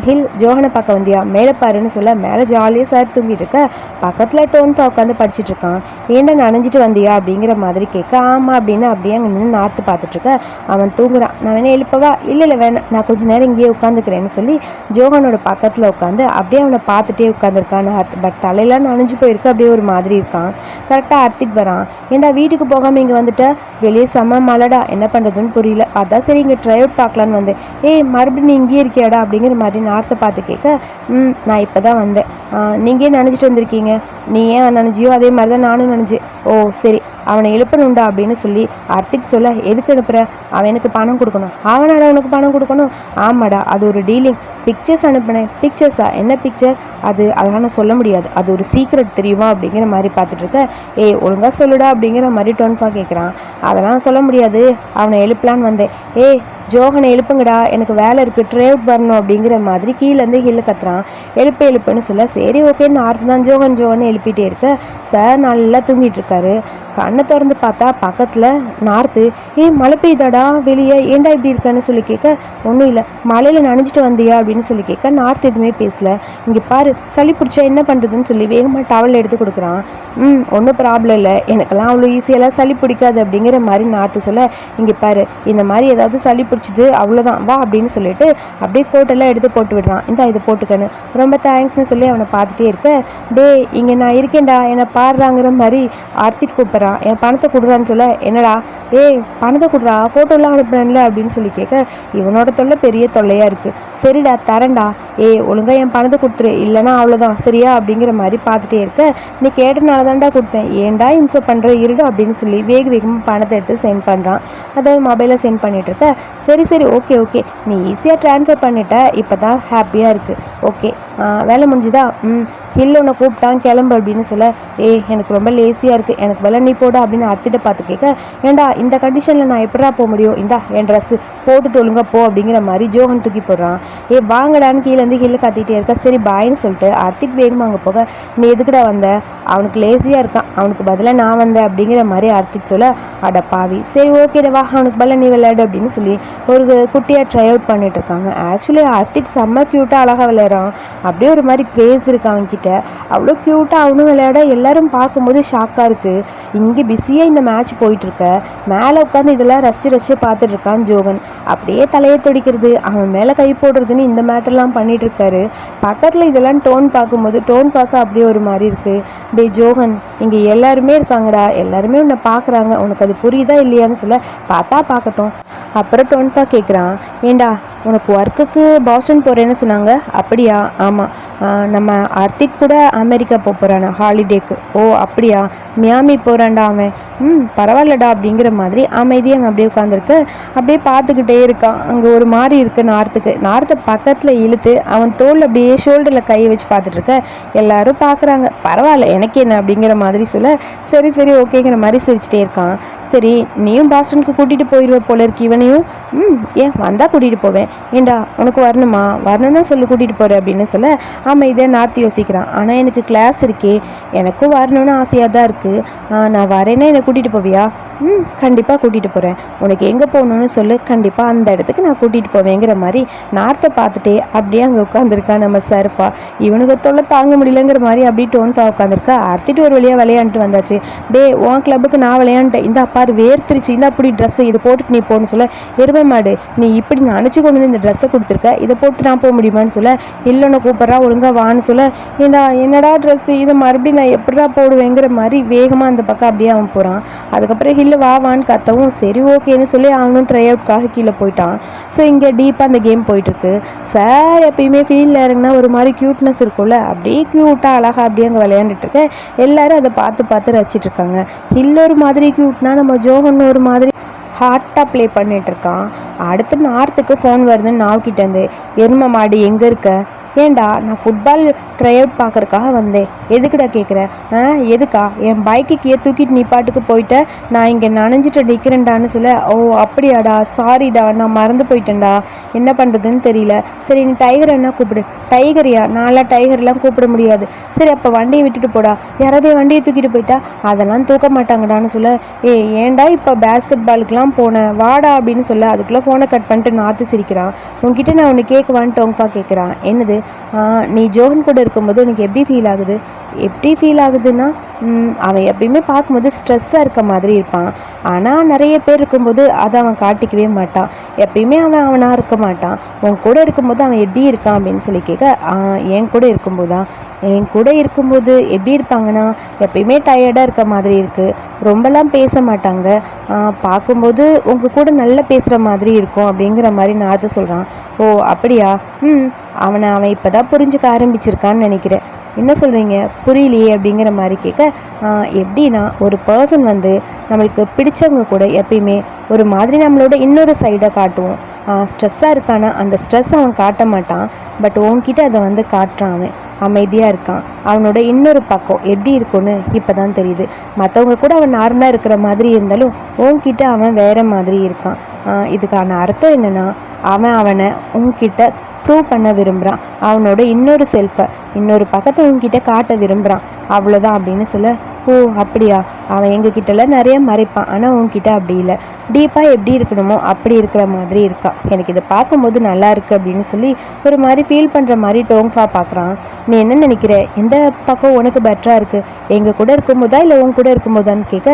ஹில் ஜோகனை பார்க்க வந்தியா? மேலே பாருன்னு சொல்ல மேலே ஜாலியாக சார் தூங்கிட்டு இருக்க. பக்கத்தில் டோன்கா உட்காந்து படிச்சுட்டு இருக்கான். ஏன்டா நனைஞ்சிட்டு வந்தியா? அப்படிங்கிற மாதிரி கேட்க ஆமாம் அப்படின்னு அப்படியே அங்கே நின்று நாற்று பார்த்துட்ருக்க அவன் தூங்குறான். நான் வேணா எழுப்பவா இல்லை இல்லை வேணாம். நான் கொஞ்ச நேரம் இங்கேயே உட்காந்துக்கிறேன்னு சொல்லி ஜோகனோட பக்கத்தில் உட்காந்து அப்படியே அவனை பார்த்துட்டே உட்காந்துருக்கான் உட்காந்துருக்கான்னு பட் தலையெல்லாம் நனைஞ்சு போயிருக்கு. அப்படியே ஒரு மாதிரி இருக்கான். கரெக்டாக ஆர்த்திக் வரான். ஏன்டா வீட்டுக்கு போகாமல் இங்கே வந்துட்டு? வெளியே செம்ம மழைடா என்ன பண்ணுறதுன்னு புரியல. அதான் சரி இங்கே ட்ரை அவுட் பார்க்கலான்னு வந்தேன். ஏய் மறுபடியும் நீ இங்கேயே இருக்கியாடா அப்படிங்கிற மாதிரி நார்த்தை பார்த்து கேட்க ம் நான் இப்போ தான் வந்தேன் நீங்கள் ஏன் நினச்சிட்டு வந்திருக்கீங்க? நீ ஏன் நினச்சியோ அதே மாதிரி தான் நானும் நினச்சேன். ஓ சரி. அவனை எழுப்பணுண்டா அப்படின்னு சொல்லி அர்த்திக் சொல்ல எதுக்கு எழுப்புற அவனுக்கு பணம் கொடுக்கணும். அவனாடா அவனுக்கு பணம் கொடுக்கணும்? ஆமாடா அது ஒரு டீலிங் பிக்சர்ஸ் அனுப்பினேன். பிக்சர்ஸா என்ன பிக்சர் அது அதெல்லாம் நான் சொல்ல முடியாது. அது ஒரு சீக்ரெட் தெரியுமா? அப்படிங்கிற மாதிரி பார்த்துட்டு இருக்க. ஏய் ஒழுங்காக சொல்லுடா அப்படிங்கிற மாதிரி டோன்ஃபா கேட்குறான் அதெல்லாம் சொல்ல முடியாது. அவனை எழுப்பலான்னு வந்தேன். ஏய் ஜோகனை எழுப்புங்கடா எனக்கு வேலை இருக்குது ட்ரேவுட் வரணும் அப்படிங்கிற மாதிரி கீழேருந்து ஹில்லு கத்துறான். எழுப்பு எழுப்புன்னு சொல்ல சரி ஓகேன்னு ஆர்த்து தான் ஜோகன் ஜோகன் எழுப்பிட்டே இருக்க. சார் நல்லா தூங்கிட்டு இருக்காரு. கண்ணை திறந்து பார்த்தா பக்கத்தில் நார்த்து ஏய் மழை பெய்தாடா வெளியே ஏன்டா இப்படி இருக்கான்னு சொல்லி கேட்க ஒன்றும் இல்லை மழையில் நனைஞ்சிட்டு வந்தியா? அப்படின்னு சொல்லி கேட்க நார்த் எதுவுமே பேசல. இங்கே பாரு சளி பிடிச்சா என்ன பண்ணுறதுன்னு சொல்லி வேகமாக டவல் எடுத்து கொடுக்குறான். ம் ஒன்றும் ப்ராப்ளம் இல்லை. எனக்கெல்லாம் அவ்வளோ ஈஸியெல்லாம் சளி பிடிக்காது அப்படிங்கிற மாதிரி நார்த்து சொல்ல இங்கே பாரு இந்த மாதிரி ஏதாவது சளி பிடிச்சிது அவ்வளோதான் வா அப்படின்னு சொல்லிட்டு அப்படியே கோட்டெல்லாம் எடுத்து போட்டு விடுறான். இந்தா இதை போட்டுக்கன்னு. ரொம்ப தேங்க்ஸ்னு சொல்லி அவனை பார்த்துட்டே இருக்க. டே இங்கே நான் இருக்கேன்டா. என்னை பாடுறாங்கிற மாதிரி ஆர்த்திட் கூப்பிட்றான். என் பணத்தை கொடுறான்னு சொல்ல என்னடா? ஏய் பணத்தை கொடுறா? ஃபோட்டோலாம் அனுப்புனேன்ல அப்படின்னு சொல்லி கேட்க இவனோட தொல்லை பெரிய தொல்லையாக இருக்குது சரிடா தரேன்டா. ஏ ஒழுங்கா என் பணத்தை கொடுத்துரு. இல்லைனா அவ்வளோதான் சரியா? அப்படிங்கிற மாதிரி பார்த்துட்டே இருக்க. நீ கேட்டனால தான்டா கொடுத்தேன். ஏன்டா இம்சை பண்ணுற இருடு அப்படின்னு சொல்லி வேக வேகமாக பணத்தை எடுத்து சென்ட் பண்ணுறான் அதாவது மொபைலில் சென்ட் பண்ணிகிட்டு இருக்க. சரி சரி ஓகே ஓகே நீ ஈஸியாக ட்ரான்ஸ்ஃபர் பண்ணிட்ட இப்போ தான் ஹாப்பியாக இருக்குது ஓகே வேலை முடிஞ்சுதா? ம் ஹில் உன்னை கூப்பிட்டான் கிளம்பு அப்படின்னு சொல்ல ஏ எனக்கு ரொம்ப லேசியாக இருக்குது எனக்கு வேலை நீ போட அப்படின்னு அத்திட்ட பார்த்து கேட்க ஏன்டா இந்த கண்டிஷனில் நான் எப்படா போக முடியும்? இந்தா என் ட்ரெஸ்ஸு போட்டுட்டு ஒழுங்கா போ அப்படிங்கிற மாதிரி ஜோகன் தூக்கி போடுறான். ஏ வாங்கடான்னு கீழேருந்து ஹில்லு கத்திட்டே இருக்க. சரி பாய்ன்னு சொல்லிட்டு அர்த்திக் வேகமாக அங்கே போக நீ எதுக்குடா வந்த? அவனுக்கு லேசியாக இருக்கான். அவனுக்கு பதிலாக நான் வந்தேன் அப்படிங்கிற மாதிரி அர்த்திக் சொல்ல அட பாவி. சரி ஓகேடா வா. அவனுக்கு பதிலாக நீ விளையாடு அப்படின்னு சொல்லி ஒரு குட்டியாக ட்ரை அவுட் பண்ணிட்டு இருக்காங்க. ஆக்சுவலி அர்த்திக் செம்ம க்யூட்டாக அழகாக விளையாடுறான். அப்படியே ஒரு மாதிரி கிரேஸ் இருக்கு அவன்கிட்ட. அவ்வளோ க்யூட்டாக அவனும் விளையாட எல்லாரும் பார்க்கும்போது ஷாக்காக இருக்குது இங்கே பிஸியாக இந்த மேட்ச் போயிட்டுருக்க. மேலே உட்காந்து இதெல்லாம் ரசிச்சு ரசிச்சு பார்த்துட்டு இருக்கான் ஜோகன். அப்படியே தலையை துடிக்கிறது அவன் மேலே கை போடுறதுன்னு இந்த மேட்டர்லாம் பண்ணிட்டு இருக்காரு. பக்கத்தில் இதெல்லாம் டோன் பார்க்கும்போது டோன் பார்க்க அப்படியே ஒரு மாதிரி இருக்கு. டே ஜோகன் இங்கே எல்லாருமே இருக்காங்கடா. எல்லாருமே உன்னை பார்க்குறாங்க. உனக்கு அது புரியுதா இல்லையான்னு சொல்ல பார்த்தா பார்க்கட்டும். அப்புறம் டோன்ஃபா கேட்குறான் ஏண்டா உனக்கு ஒர்க்குக்கு பாஸ்டன் போகிறேன்னு சொன்னாங்க. அப்படியா? ஆமாம் நம்ம அர்த்திக் கூட அமெரிக்கா போக போகிறானா ஹாலிடேக்கு ஓ அப்படியா? மியாமி போகிறான்டா அவன். ம் பரவாயில்லடா அப்படிங்கிற மாதிரி அமைதியாக அங்கே அப்படியே உட்காந்துருக்கு அப்படியே பார்த்துக்கிட்டே இருக்கான். அங்கே ஒரு மாதிரி இருக்குது நார்த்துக்கு நார்த்தை பக்கத்தில் இழுத்து அவன் தோல் அப்படியே ஷோல்டரில் கையை வச்சு பார்த்துட்ருக்க எல்லாரும் பார்க்குறாங்க. பரவாயில்ல எனக்கு என்ன அப்படிங்கிற மாதிரி சொல்ல சரி சரி ஓகேங்கிற மாதிரி சிரிச்சிட்டே இருக்கான். சரி நீயும் பாஸ்டனுக்கு கூட்டிகிட்டு போயிடுவ போல இருக்கு இவனையும். ம் ஏன் வந்தால் கூட்டிகிட்டு போவேன். ஏண்டா உனக்கு வரணுமா? வரணும்னா சொல்லி கூட்டிகிட்டு போகிற அப்படின்னு சொல்ல ஆமாம் இதே நார்த்து யோசிக்கிறான். ஆனால் எனக்கு கிளாஸ் இருக்கே. எனக்கும் வரணும்னு ஆசையாக தான் இருக்குது நான் வரேன்னா என்னை கூட்டிகிட்டு போவியா? ம் கண்டிப்பாக கூட்டிகிட்டு போகிறேன் உனக்கு எங்கே போகணுன்னு சொல்லு கண்டிப்பாக அந்த இடத்துக்கு நான் கூட்டிகிட்டு போவேங்கிற மாதிரி நார்த்தை பார்த்துட்டே அப்படியே அங்கே உட்காந்துருக்கான் நம்ம சர்ஃபா. இவனுக்கு தொல்லை தாங்க முடியலங்கிற மாதிரி அப்படியே டோன்ஃபா உட்காந்துருக்கா அறுத்திட்டு ஒரு வழியாக விளையாண்டுட்டு வந்தாச்சு. டே உன் கிளப்புக்கு நான் விளையாண்டேன் இந்த அப்பாரு வேர்த்திருச்சு. இந்த அப்படி ட்ரெஸ்ஸு இதை போட்டுட்டு நீ போகணும்னு சொல்ல எருமை மாடு நீ இப்படி நினச்சி கொண்டு வந்து இந்த ட்ரெஸ்ஸை கொடுத்துருக்க. இதை போட்டு நான் போக முடியுமான்னு சொல்ல இல்லைன்னு கூப்பிட்றா ஒழுங்கா வான்னு சொல்ல. ஏண்டா என்னடா ட்ரெஸ்ஸு இதை? மறுபடியும் நான் எப்படிடா போடுவேங்கிற மாதிரி வேகமாக அந்த பக்கம் அப்படியே அவன் போகிறான் அதுக்கப்புறம் ஹில்லு வா வான்னு கத்தவும் சரி ஓகேன்னு சொல்லி அவனும் ட்ரை அவுட்காக கீழே போயிட்டான். ஸோ இங்கே டீப்பாக அந்த கேம் போயிட்டுருக்கு. சார் எப்பயுமே ஃபீல்டில் இறங்கினா ஒரு மாதிரி க்யூட்னஸ் இருக்கும்ல. அப்படியே க்யூட்டாக அழகாக அப்படியே அங்கே விளையாண்டுட்டு இருக்க. எல்லாரும் அதை பார்த்து பார்த்து ரசிச்சிட்ருக்காங்க ஹில் ஒரு மாதிரி க்யூட்னா நம்ம ஜோஹன் ஒரு மாதிரி ஹார்ட்டாக ப்ளே பண்ணிகிட்ருக்கான் அடுத்து நார்த்துக்கு ஃபோன் வருதுன்னு நாவ்கிட்டேருந்து எரும மாடு எங்கே இருக்க? ஏன்டா நான் ஃபுட்பால் ட்ரை பார்க்குறக்காக பார்க்கறக்காக வந்தேன்? எதுக்குடா கேட்குறேன் ஆ எதுக்கா? என் பைக்கு கீழே தூக்கிட்டு நீ பாட்டுக்கு போயிட்ட? நான் இங்கே நனைஞ்சிட்டு நிற்கிறேன்டான்னு சொல்ல ஓ அப்படியாடா சாரிடா நான் மறந்து போயிட்டேன்டா. என்ன பண்ணுறதுன்னு தெரியல. சரி நீ டைகர் என்ன கூப்பிடு? டைகரியா நான்லாம் டைகர்லாம் கூப்பிட முடியாது. சரி அப்போ வண்டியை விட்டுட்டு போடா. யாராவது வண்டியை தூக்கிட்டு போயிட்டா? அதெல்லாம் தூக்க மாட்டாங்கடான்னு சொல்ல ஏ ஏன்டா இப்போ பேஸ்கெட் பாலுக்குலாம் போனேன் வாடா அப்படின்னு சொல்ல அதுக்குள்ளே ஃபோனை கட் பண்ணிட்டு நாற்று சிரிக்கிறான். உங்ககிட்ட நான் ஒன்று கேட்குவான்னு டோங்ஃபா கேட்குறான் என்னது? நீ ஜோகன் கூட இருக்கும்போது உனக்கு எப்படி ஃபீல் ஆகுது? எப்படி ஃபீல் ஆகுதுன்னா அவன் எப்பயுமே பார்க்கும்போது ஸ்ட்ரெஸ்ஸாக இருக்க மாதிரி இருப்பான். ஆனால் நிறைய பேர் இருக்கும்போது அதை அவன் காட்டிக்கவே மாட்டான். எப்பயுமே அவன் அவனாக இருக்க மாட்டான். உன் கூட இருக்கும்போது அவன் எப்படி இருக்கான் அப்படின்னு சொல்லி கேட்க என் கூட இருக்கும்போதா? என் கூட இருக்கும்போது எப்படி இருப்பாங்கன்னா எப்பயுமே டயர்டாக இருக்க மாதிரி இருக்குது ரொம்பலாம் பேச மாட்டாங்க. பார்க்கும்போது உங்கள் கூட நல்லா பேசுகிற மாதிரி இருக்கும். அப்படிங்கிற மாதிரி நான் சொல்கிறான் ஓ அப்படியா? ம் அவனை அவன் இப்போ தான் புரிஞ்சுக்க ஆரம்பிச்சிருக்கான்னு நினைக்கிறேன். என்ன சொல்கிறீங்க புரியலையே அப்படிங்கிற மாதிரி கேட்க எப்படின்னா ஒரு பர்சன் வந்து நம்மளுக்கு பிடிச்சவங்க கூட எப்பயுமே ஒரு மாதிரி நம்மளோட இன்னொரு சைடை காட்டுவோம். ஸ்ட்ரெஸ்ஸாக இருக்கானா அந்த ஸ்ட்ரெஸ் அவன் காட்ட மாட்டான். பட் உன்கிட்ட அதை வந்து காட்டுறான் அவன். அமைதியாக இருக்கான். அவனோட இன்னொரு பக்கம் எப்படி இருக்கும்னு இப்போ தான் தெரியுது. மற்றவங்க கூட அவன் நார்மலாக இருக்கிற மாதிரி இருந்தாலும் உன்கிட்ட அவன் வேறு மாதிரி இருக்கான். இதுக்கான அர்த்தம் என்னென்னா அவன் அவனை உன்கிட்ட ப்ரூவ் பண்ண விரும்புகிறான் அவனோட இன்னொரு செல்ஃபை இன்னொரு பக்கத்தை உன்கிட்ட காட்ட விரும்புகிறான் அவ்வளோதான் அப்படின்னு சொல்ல ஓ அப்படியா? அவன் எங்ககிட்டலாம் நிறைய மறைப்பான். ஆனால் உன்கிட்ட அப்படி இல்லை. டீப்பாக எப்படி இருக்கணுமோ அப்படி இருக்கிற மாதிரி இருக்கான் எனக்கு இதை பார்க்கும்போது நல்லா இருக்குது அப்படின்னு சொல்லி ஒரு மாதிரி ஃபீல் பண்ணுற மாதிரி டோங்ஃபா பார்க்குறான். நீ என்ன நினைக்கிற? எந்த பக்கம் உனக்கு பெட்டராக இருக்குது எங்கள் கூட இருக்கும்போதா இல்லை உன் கூட இருக்கும்போதான்னு கேட்க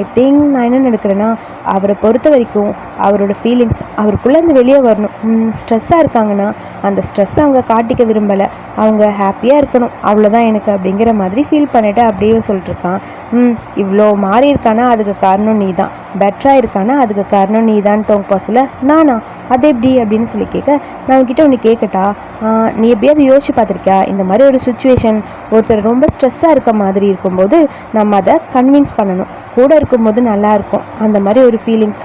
ஐ திங்க் நான் என்ன நினைக்கிறேன்னா அவரை பொறுத்த வரைக்கும் அவரோட ஃபீலிங்ஸ் அவருக்குள்ளே இருந்து வெளியே வரணும். ஸ்ட்ரெஸ்ஸாக இருக்காங்கன்னா அந்த ஸ்ட்ரெஸ் அவங்க காட்டிக்க விரும்பலை. அவங்க ஹாப்பியாக இருக்கணும். அவ்வளோதான் எனக்கு அப்படிங்கிற மாதிரி ஃபீல் பண்ணிட்டு அப்படியே சொல்லிட்டு இருக்கான் ம் இவ்வளோ மாறி இருக்கானா? அதுக்கு காரணம் நீ தான் பெட்டராக இருக்கானா? அதுக்கு காரணம் நீ தான் டோங்காஸில் நானா? அது எப்படி? அப்படின்னு சொல்லி கேட்க நான் உன்கிட்ட ஒன்று கேட்கட்டா? நீ எப்படியாவது யோசிச்சு பார்த்துருக்கியா? இந்த மாதிரி ஒரு சுச்சுவேஷன் ஒருத்தர் ரொம்ப ஸ்ட்ரெஸ்ஸாக இருக்க மாதிரி இருக்கும்போது நம்ம அதை கன்வின்ஸ் பண்ணணும். கூட இருக்கும்போது நல்லா இருக்கும். அந்த மாதிரி ஒரு ஃபீலிங்ஸ்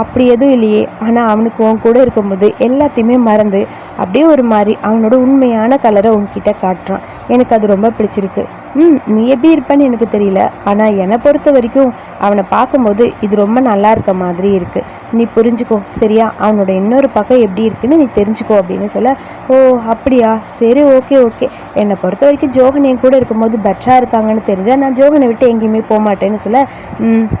அப்படி எதுவும் இல்லையே. ஆனால் அவனுக்கு உன் கூட இருக்கும்போது எல்லாத்தையுமே மறந்து அப்படியே ஒரு மாதிரி அவனோட உண்மையான கலரை உன்கிட்ட காட்டுறான். எனக்கு அது ரொம்ப பிடிச்சிருக்கு. ம் நீ எப்படி இருப்பேன்னு எனக்கு தெரியல. ஆனால் என்னை பொறுத்த வரைக்கும் அவனை பார்க்கும்போது இது ரொம்ப நல்லா இருக்க மாதிரி இருக்குது நீ புரிஞ்சுக்கோ சரியா? அவனோட இன்னொரு பக்கம் எப்படி இருக்குன்னு நீ தெரிஞ்சுக்கோ அப்படின்னு சொல்ல ஓ அப்படியா? சரி ஓகே ஓகே. என்னை பொறுத்த வரைக்கும் ஜோகன் என் கூட இருக்கும்போது பெட்டராக இருக்காங்கன்னு தெரிஞ்சால் நான் ஜோகனை விட்டு எங்கேயுமே போக மாட்டேன்னு சொல்ல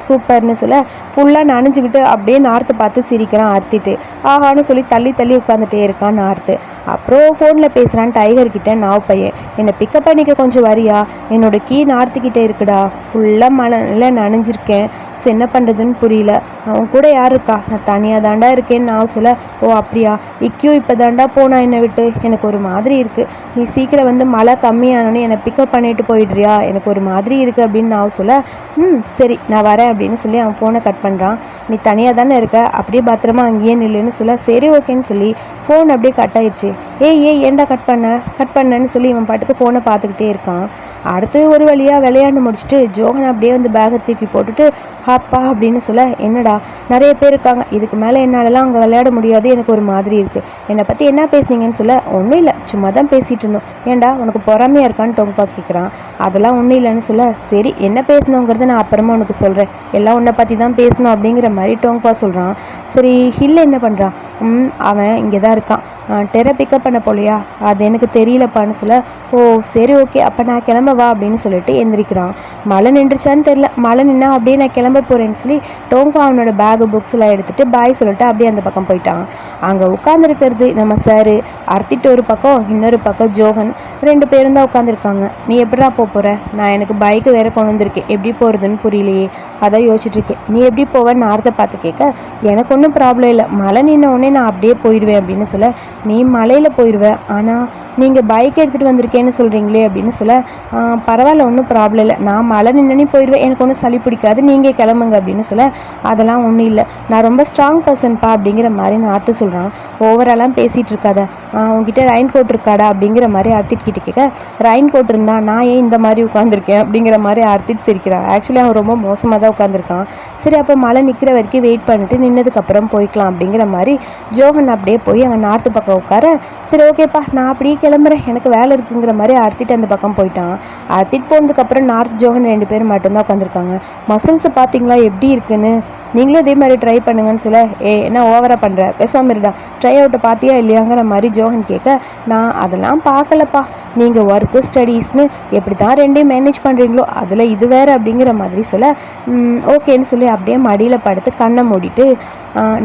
சூப்பர்னு சொல்ல ஃபுல்லாக நனைஞ்சுக்கிட்டு அப்படியே நார்த்து பார்த்து சிரிக்கிறான் ஆர்த்திட்டு. ஆஹான்னு சொல்லி தள்ளி தள்ளி உட்காந்துட்டே இருக்கான் நார்த்து அப்புறம் ஃபோனில் பேசுகிறான் டைகர் கிட்ட நான் பையன். என்னை பிக்கப் பண்ணிக்க கொஞ்சம் வரியா? என்னோட கீ நார்த்துக்கிட்டே இருக்குடா. ஃபுல்லாக மழையில் நனைஞ்சிருக்கேன். ஸோ என்ன பண்ணுறதுன்னு புரியல. அவன் கூட யார் இருக்கா? நான் தனியாக தாண்டா இருக்கேன்னு நான் சொல்ல ஓ அப்படியா? இக்கியோ இப்போ தாண்டா போனா என்னை விட்டு? எனக்கு ஒரு மாதிரி இருக்குது நீ சீக்கிரம் வந்து மழை கம்மியானோன்னு என்னை பிக்கப் பண்ணிட்டு போயிடுறியா? எனக்கு ஒரு மாதிரி இருக்குது அப்படின்னு நான் சொல்ல ம் சரி நான் வரேன் அப்படின்னு சொல்லி அவன் ஃபோனை கட் பண்ணுறான் நீ தனியாக தானே இருக்க? அப்படியே பத்திரமா அங்கேயே நில்லுன்னு சொல்ல சரி ஓகேன்னு சொல்லி ஃபோன் அப்படியே கட் ஆயிடுச்சு ஏய் ஏய் ஏன்டா கட் பண்ண? கட் பண்ணேன்னு சொல்லி இவன் பாட்டுக்கு ஃபோனை பார்த்துக்கிட்டே இருக்கான். அடுத்து ஒரு வழியாக விளையாண்டு முடிச்சுட்டு ஜோகன் அப்படியே வந்து பேகை தூக்கி போட்டுட்டு ஹாப்பா அப்படின்னு சொல்ல என்னடா நிறைய பேர் இருக்காங்க. இதுக்கு மேலே என்னாலலாம் அங்கே விளையாட முடியாது. எனக்கு ஒரு மாதிரி இருக்குது என்னை பற்றி என்ன பேசுனீங்கன்னு சொல்ல ஒன்றும் இல்லை. சும்மா தான் பேசிகிட்டு இருந்தோம். ஏன்டா உனக்கு பொறாமையாக இருக்கான்னு டொங்கா கேட்குறான் அதெல்லாம் ஒன்றும் இல்லைன்னு சொல்ல சரி என்ன பேசணுங்கிறத நான் அப்புறமா உனக்கு சொல்கிறேன் எல்லாம் உன்னை பற்றி தான் பேசணும் அப்படிங்கிற மாதிரி டோங்ஃபா சொல்கிறான் சரி ஹில் என்ன பண்ணுறான் ம் அவன் இங்கே தான் இருக்கான். டெரை பிக்கப் பண்ண போலையா? அது எனக்கு தெரியலப்பான்னு சொல்ல ஓ சரி ஓகே அப்போ நான் கிளம்ப வா அப்படின்னு சொல்லிட்டு எந்திரிக்கிறான். மழை நின்றுச்சான்னு தெரில மழை நின்னா அப்படியே நான் கிளம்ப போகிறேன்னு சொல்லி டோங்கா அவனோட பேகு புக்ஸ் எல்லாம் பாய் சொல்லிட்டு அப்படியே அந்த பக்கம் போயிட்டான். அங்கே உட்காந்துருக்கிறது நம்ம சார் அர்த்திட்டு ஒரு பக்கம் இன்னொரு பக்கம் ஜோகன். ரெண்டு பேரும் தான் உட்காந்துருக்காங்க நீ எப்படா போக போகிற நான் எனக்கு பைக்கு வேற கொண்டு வந்திருக்கேன் எப்படி போகிறதுன்னு புரியலையே. அதான் யோசிச்சுட்ருக்கேன் நீ எப்படி போவேன்னு நார்த்தை பார்த்து கேட்க எனக்கு ஒன்றும் ப்ராப்ளம் இல்லை. மழை நின்ன உடனே நான் அப்படியே போயிடுவேன் அப்படின்னு சொல்ல நீ மலையில் போயிடுவ ஆனால் நீங்கள் பைக் எடுத்துகிட்டு வந்திருக்கேன்னு சொல்கிறீங்களே அப்படின்னு சொல்ல பரவாயில்ல ஒன்றும் ப்ராப்ளம் இல்லை. நான் மழை நின்னே போயிடுவேன் எனக்கு ஒன்றும் சளி பிடிக்காது. நீங்கள் கிளம்புங்க அப்படின்னு சொல்ல அதெல்லாம் ஒன்றும் இல்லை. நான் ரொம்ப ஸ்ட்ராங் பர்சன்ப்பா அப்படிங்கிற மாதிரி நார்த்து சொல்கிறான் ஓவராலாம் பேசிகிட்டு இருக்காத. உங்ககிட்ட ரைன் ரெயின் கோட் இருக்காடா? அப்படிங்கிற மாதிரி அர்த்திட் கிட்ட கேட்க ரெயின் கோட் இருந்தால் நான் ஏன் இந்த மாதிரி உட்காந்துருக்கேன் அப்படிங்கிற மாதிரி அர்த்திட் சிரிக்கிறான். ஆக்சுவலி அவன் ரொம்ப மோசமாக தான் உட்காந்துருக்கான் சரி அப்போ மழை நிற்கிற வரைக்கும் வெயிட் பண்ணிட்டு நின்னதுக்கப்புறம் போய்க்கலாம். அப்படிங்கிற மாதிரி ஜோகன் அப்படியே போய் அங்கே நார்த்து பக்கம் உட்கார சரி ஓகேப்பா நான் அப்படியே கிளம்புறேன். எனக்கு வேலை இருக்குங்கிற மாதிரி அறுத்திட்டு அந்த பக்கம் போயிட்டான். அறுத்திட்டு போனதுக்கப்புறம் நார்த் ஜோகன் ரெண்டு பேரும் மட்டும்தான் உட்காந்துருக்காங்க மசில்ஸை பார்த்தீங்களா எப்படி இருக்குன்னு? நீங்களும் இதே மாதிரி ட்ரை பண்ணுங்கன்னு சொல்ல ஏ என்ன ஓவராக பண்ணுற பேசாமல் இருடா. ட்ரை அவுட்டை பார்த்தியா இல்லையாங்கிற மாதிரி ஜோகன் கேட்க நான் அதெல்லாம் பார்க்கலப்பா. நீங்கள் ஒர்க்கு ஸ்டடீஸ்னு எப்படி தான் ரெண்டையும் மேனேஜ் பண்ணுறீங்களோ அதில் இது வேறு அப்படிங்கிற மாதிரி சொல்ல ஓகேன்னு சொல்லி அப்படியே மடியில் படுத்து கண்ணை மூடிட்டு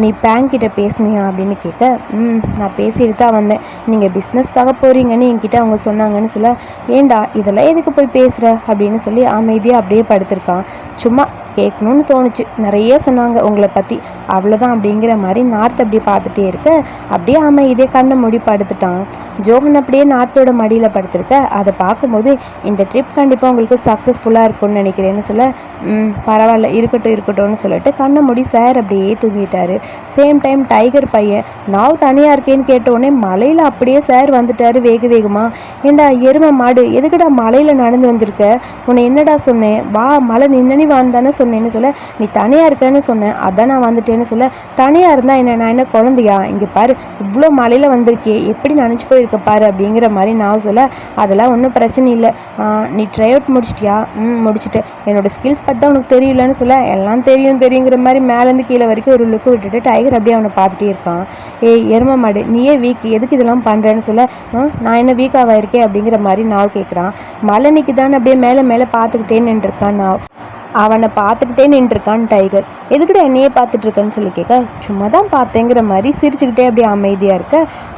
நீ பேங்க்கிட்ட பேசுனியா? அப்படின்னு கேட்க ம் நான் பேசிட்டு தான் வந்தேன். நீங்கள் பிஸ்னஸ்க்காக போகிறீங்கன்னு என்கிட்ட அவங்க சொன்னாங்கன்னு சொல்ல ஏண்டா இதெல்லாம் எதுக்கு போய் பேசுகிற அப்படின்னு சொல்லி அமைதியாக அப்படியே படுத்திருக்கான். சும்மா கேட்கணும்னு தோணுச்சு. நிறைய சொன்னாங்க. உங்களை பற்றி அவ்வளோதான் அப்படிங்கிற மாதிரி நார்த் அப்படியே பார்த்துட்டே இருக்க. அப்படியே ஆமாம் இதே கண்ணை மூடி படுத்துட்டான். ஜோகன் அப்படியே நார்த்தோட மடியில் படுத்திருக்க. அதை பார்க்கும்போது இந்த ட்ரிப் கண்டிப்பாக உங்களுக்கு சக்ஸஸ்ஃபுல்லாக இருக்கும்னு நினைக்கிறேன்னு சொல்ல ம் பரவாயில்ல இருக்கட்டும் இருக்கட்டும்னு சொல்லிட்டு கண்ணை மூடி சார் அப்படியே தூங்கிட்டாரு. சேம் டைம் டைகர் பையன் நான் தனியாக இருக்கேன்னு கேட்டோடனே மலையில் அப்படியே சார் வந்துட்டாரு வேக வேகமாக ஏண்டா எருமை மாடு எதுக்குடா மலையில் நடந்து வந்திருக்க? உன்னை என்னடா சொன்னேன்? வா மழை நின்னனி வான்னு தானே சொன்னேன்னு சொல்ல நீ தனியாக இருக்கேன்னு சொன்னேன் அதான் நான் வந்துட்டேன்னு சொல்ல தனியாக இருந்தால் என்ன நான் என்ன குழந்தையா? இங்கே பாரு இவ்வளோ மலையில் வந்திருக்கே எப்படி நினச்சி போயிருக்க பாரு? அப்படிங்கிற மாதிரி நான் சொல்ல அதெல்லாம் ஒன்றும் பிரச்சனை இல்லை. நீ ட்ரை அவுட் முடிச்சிட்டியா? ம் முடிச்சிட்டேன். என்னோட ஸ்கில்ஸ் பற்றி தான் உனக்கு தெரியலன்னு சொல்ல எல்லாம் தெரியும் தெரியுங்கிற மாதிரி மேலேருந்து கீழே வரைக்கும் ஒரு லுக்கு விட்டுட்டு டைகர் அப்படியே அவனை பார்த்துட்டே இருக்கான். ஏய் எரும மாடு நீயே வீக் எதுக்கு இதெல்லாம் பண்ணுறேன்னு சொல்ல? நான் என்ன வீக்காக இருக்கேன்? அப்படிங்கிற மாதிரி நான் கேட்குறான் மழை நிற்குதான்னு அப்படியே மேலே மேலே பார்த்துக்கிட்டே நின்றுருக்கான் நான் அவனை பார்த்துக்கிட்டே நின்றுருக்கான் டைகர். எதுக்குடா என்னையே பார்த்துட்ருக்கேன்னு சொல்லி கேட்க சும்மா தான் பார்த்தேங்கிற மாதிரி சிரிச்சுக்கிட்டே அப்படியே அமைதியாக இருக்க.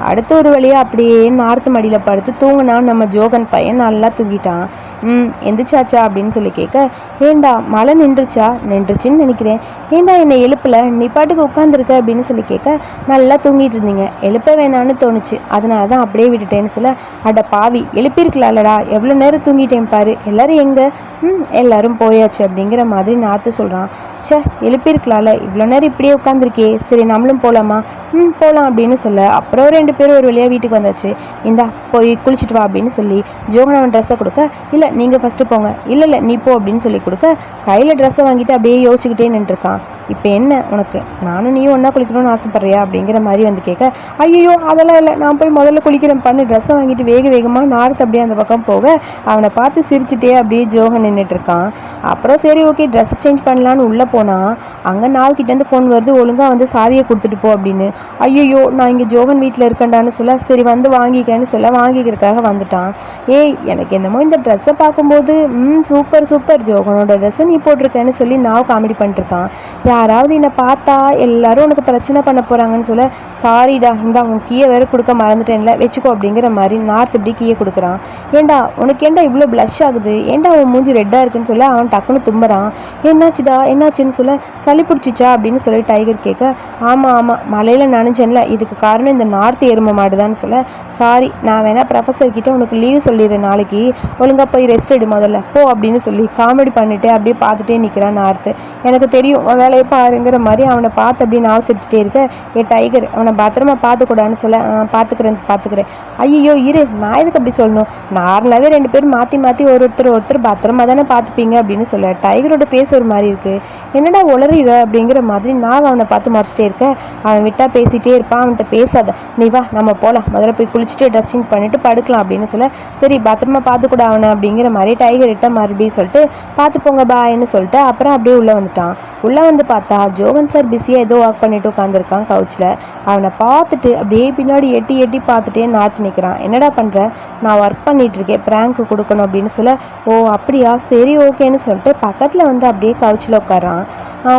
அடுத்த ஒரு வழியாக அப்படியே நார்த்து மடியில் படுத்து தூங்கினான் நம்ம ஜோகன் பையன் நல்லா தூங்கிட்டான். ம் எந்திரிச்சாச்சா? அப்படின்னு சொல்லி கேட்க ஏண்டா மழை நின்றுச்சா? நின்றுச்சின்னு நினைக்கிறேன். ஏண்டா என்னை எழுப்பில்? நீ பாட்டுக்கு உட்காந்துருக்க அப்படின்னு சொல்லி கேட்க நல்லா தூங்கிட்டு இருந்தீங்க. எழுப்ப வேணான்னு தோணுச்சு. அதனால தான் அப்படியே விட்டுட்டேன்னு சொல்ல அட பாவி எழுப்பியிருக்கலாம்லடா. எவ்வளோ நேரம் தூங்கிட்டேன் பாரு. எல்லோரும் எங்கே? ம் எல்லோரும் போயாச்சு அப்படின்னு அப்படிங்கிற மாதிரி நாத்து சொல்கிறான் ச்சே எழுப்பியிருக்கலாம்ல. இவ்வளோ நேரம் இப்படியே உட்காந்துருக்கே சரி நம்மளும் போகலாமா ம் போகலாம் அப்படின்னு சொல்ல அப்புறம் ரெண்டு பேரும் ஒரு வழியாக வீட்டுக்கு வந்தாச்சு. இந்தா போய் குளிச்சுட்டு வா அப்படின்னு சொல்லி ஜோகன் அவன் ட்ரெஸ்ஸை கொடுக்க இல்லை நீங்கள் ஃபஸ்ட்டு போங்க. இல்லை இல்லை நீ போ அப்படின்னு சொல்லி கொடுக்க கையில் ட்ரெஸ்ஸை வாங்கிட்டு அப்படியே யோசிச்சுக்கிட்டே நின்றுருக்கான். இப்போ என்ன உனக்கு? நானும் நீயும் ஒன்றா குளிக்கணும்னு ஆசைப்பட்றியா? அப்படிங்கிற மாதிரி வந்து கேட்க ஐயோ அதெல்லாம் இல்லை. நான் போய் முதல்ல குளிக்கிறேன். பண்ணு. ட்ரெஸ்ஸை வாங்கிட்டு வேக வேகமாக நார்த் அப்படியே அந்த பக்கம் போக அவனை பார்த்து சிரிச்சுட்டே அப்படியே ஜோகன் நின்றுட்டு இருக்கான். அப்புறம் சரி ஓகே ட்ரெஸ் சேஞ்ச் பண்ணலான்னு உள்ளே போனால் அங்கே நாவ்கிட்டேருந்து ஃபோன் வருது. ஒழுங்காக வந்து சாவியை கொடுத்துட்டு போ அப்படின்னு. ஐயோ நான் இங்கே ஜோகன் வீட்டில் இருக்கேன்டான்னு சொல்ல சரி வந்து வாங்கிக்கன்னு சொல்ல வாங்கிக்கிறதுக்காக வந்துட்டான். ஏய் எனக்கு என்னமோ இந்த ட்ரெஸ்ஸை பார்க்கும்போது ம் சூப்பர் சூப்பர் ஜோகனோட ட்ரெஸ்ஸை நீ போட்டிருக்கேன்னு சொல்லி நான் காமெடி பண்ணிட்டுருக்கான் யாராவது என்னை பார்த்தா எல்லாரும் உனக்கு பிரச்சனை பண்ண போகிறாங்கன்னு சொல்ல சாரிடா இந்த அவன் கீயை வேறு கொடுக்க மறந்துட்டேன்ல வச்சுக்கோ அப்படிங்கிற மாதிரி நார்த் இப்படி கீயை கொடுக்குறான். ஏண்டா உனக்கு ஏண்டா இவ்வளோ ப்ளஷ் ஆகுது? ஏண்டா அவன் மூஞ்சி ரெட்டாக இருக்குன்னு சொல்ல அவன் டக்குன்னு தும்புறான். என்னாச்சுடா என்னாச்சுன்னு சொல்ல சளி பிடிச்சிச்சா? அப்படின்னு சொல்லி டைகர் கேட்க ஆமாம் ஆமாம் மலையில் நினச்சேன்ல இதுக்கு காரணம் இந்த நார்த் எருமை மாடுதான்னு சொல்ல சாரி நான் வேணா ப்ரொஃபஸர் கிட்டே உனக்கு லீவ் சொல்லிடுறேன் நாளைக்கு. ஒழுங்காக போய் ரெஸ்ட் எடு முதல்ல. போ அப்படின்னு சொல்லி காமெடி பண்ணிட்டு அப்படியே பார்த்துட்டே நிற்கிறான் நார்த்து எனக்கு தெரியும் வேலை வேலையை பாருங்கிற மாதிரி அவனை பார்த்து அப்படின்னு ஆசிரிச்சிட்டே இருக்க ஏ டைகர் அவனை பத்திரமா பார்த்துக்கூடான்னு சொல்ல பார்த்துக்கிறேன் பார்த்துக்கிறேன். ஐயோ இரு நான் எதுக்கு அப்படி சொல்லணும்? நார்மலாகவே ரெண்டு பேரும் மாற்றி மாற்றி ஒரு ஒருத்தர் ஒருத்தர் பத்திரமா தானே பார்த்துப்பீங்க அப்படின்னு சொல்ல டைகரோட பேச ஒரு மாதிரி இருக்குது என்னடா உளறிற? அப்படிங்கிற மாதிரி நான் அவனை பார்த்து மறைச்சிட்டே இருக்க. அவன் விட்டா பேசிகிட்டே இருப்பான் அவன்கிட்ட பேசாத. நீ வா நம்ம போகலாம் முதல்ல போய் குளிச்சுட்டு ட்ரெஸ்ஸிங் பண்ணிட்டு படுக்கலாம் அப்படின்னு சொல்ல சரி பத்திரமா பார்த்துக்கூட அவனை அப்படிங்கிற மாதிரி டைகர் கிட்ட மறுபடியும் சொல்லிட்டு பார்த்து போங்க பாய்ன்னு சொல்லிட்டு அப்புறம் அப்படியே உள்ளே வந்துட்டான். உள்ளே வந்து பார்த்தா ஜோகன் சார் பிஸியாக ஏதோ ஒர்க் பண்ணிட்டு உட்காந்துருக்கான் கவுச்சில் அவனை பார்த்துட்டு அப்படியே பின்னாடி எட்டி எட்டி பார்த்துட்டே நாத்து நிற்கிறான் என்னடா பண்ணுற நான் ஒர்க் பண்ணிகிட்ருக்கேன் இருக்கேன் ப்ராங்க் கொடுக்கணும் அப்படின்னு சொல்ல ஓ அப்படியா? சரி ஓகேன்னு சொல்லிட்டு பக்கத்தில் வந்து அப்படியே கவுச்சில் உட்காரான்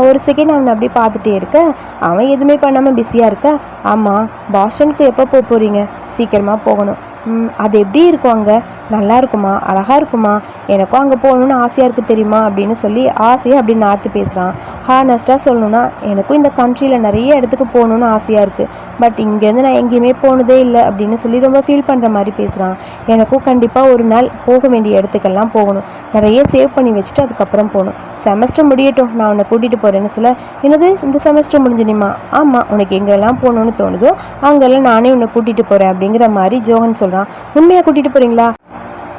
ஒரு செகண்ட் அவனை அப்படியே பார்த்துட்டே இருக்க. அவன் எதுவுமே பண்ணாமல் பிஸியாக இருக்க. ஆமாம் பாஸ்டனுக்கு எப்போ போக போகிறீங்க சீக்கிரமாக போகணும். அது எப்படி இருக்கும் அங்கே? நல்லா இருக்குமா? அழகாக இருக்குமா? எனக்கும் அங்கே போகணுன்னு ஆசையாக இருக்குது தெரியுமா? அப்படின்னு சொல்லி ஆசையாக அப்படி நார்த்து பேசுகிறான் ஹானஸ்ட்டாக சொல்லணுன்னா எனக்கும் இந்த கண்ட்ரியில் நிறைய இடத்துக்கு போகணுன்னு ஆசையாக இருக்குது பட் இங்கேருந்து நான் எங்கேயுமே போனதே இல்லை அப்படின்னு சொல்லி ரொம்ப ஃபீல் பண்ணுற மாதிரி பேசுகிறான் எனக்கும் கண்டிப்பாக ஒரு நாள் போக வேண்டிய இடத்துக்கெல்லாம் போகணும். நிறைய சேவ் பண்ணி வச்சுட்டு அதுக்கப்புறம் போகணும். செமஸ்டர் முடியட்டும். நான் உன்னை கூட்டிகிட்டு போகிறேன்னு சொல்ல என்னது? இந்த செமஸ்டர் முடிஞ்சினிமா ஆமாம் உனக்கு எங்கெல்லாம் போகணுன்னு தோணுதோ அங்கெல்லாம் நானே உன்னை கூட்டிகிட்டு போகிறேன் அப்படிங்கிற மாதிரி ஜோகன் சொல்கிறேன் உண்மையாக கூட்டிகிட்டு போகிறீங்களா